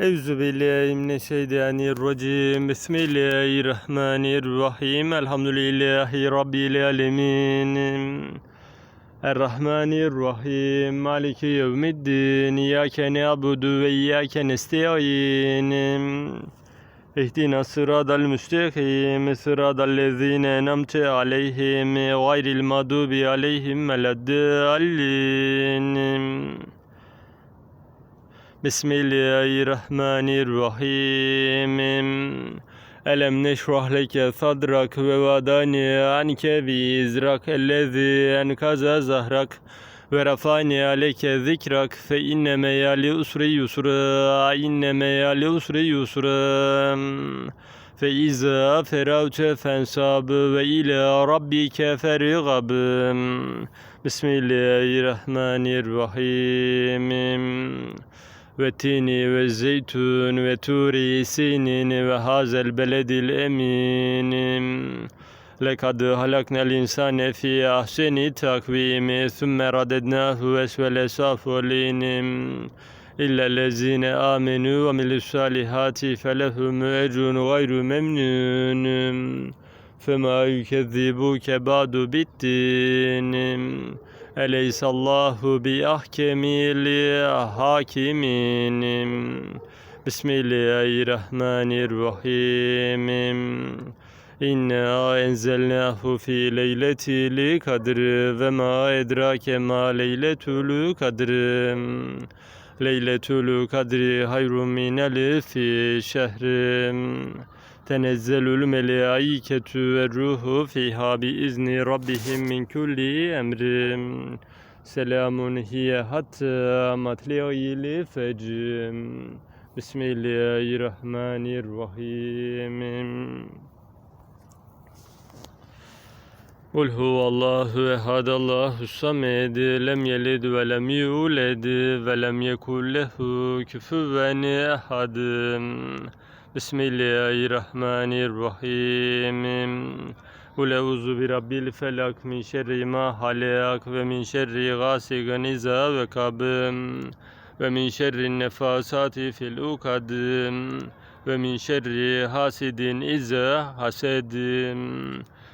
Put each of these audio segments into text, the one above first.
Euzu billahi mineşşeytanirracim. Bismillahirrahmanirrahim. Elhamdülillahi rabbil alamin. Errahmanirrahim. Maliki yevmiddin. İyyake na'budu ve iyyake nestaîn. İhdina sıratal müstakim. Sıratal lezîne en'amte aleyhim gayril mağdubi aleyhim veleddallin. Bismillahirrahmanirrahim. Elem neşrah leke sadrak ve vadani anke vizrak ellezi enkaza zahrak ve rafani aleke zikrak fe inne meyali usri yusra inne meyali usri yusra. Fe iza feravte fensab ve ila rabbike fergab Bismillahirrahmanirrahim ve tini ve zeytun ve turi sinin ve hazel beledil eminim. Lekad halaknel insane fi ahseni takvimi thumme radednahu esvele safolinim. İlla lezine amenu ve milus salihati felehum ecrun gayru memnunum. Fema yükezzibuke ba'du bittinim. Eleysallahu bi ahkemil hakiminim. Bismillahirrahmanirrahim. İnna enzelnahu fi leyletil kadr ve ma edrake ma leyletul kadr. Leyletul kadri hayrun min elfi şehrim. Tenezzelül melaiketü ve ruhu fiha bi izni rabbihim min kulli emrim. Selamun hiye hatta matli'il fecrim. Bismillahirrahmanirrahim. Kul huvallahu ehad Allahu samed lem yelid ve lem yulad ve lem yekul lehu kufuven ehad. Bismillahirrahmanirrahim. Kul euzu bi rabbil felak min şerri ma halak ve min şerri gasikin iza vekab ve min şerri nefasati fil ukad ve min şerri hasidin iza hased.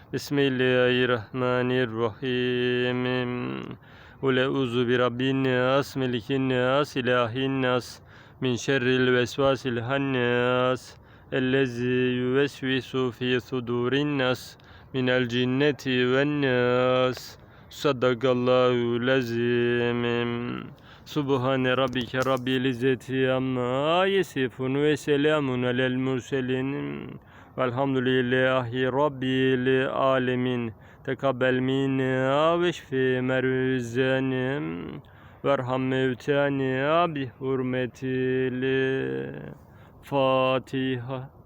Bismillahirrahmanirrahim. Kul euzu bi rabbin nas, melikin nas, ilahin nas, min şerril vesvasil hannas, ellezi yuvesvisu fi sudurin nas, minel cinneti ven nas. Sadakallahu lazim. Subhane rabbike rabbil izzeti amma yesifun ve selamun alel murselin. Velhamdülillahi rabbil alemin. Tekabbel minna ve şfi merüzenim. Verham mevtani bi hurmetil Fatiha.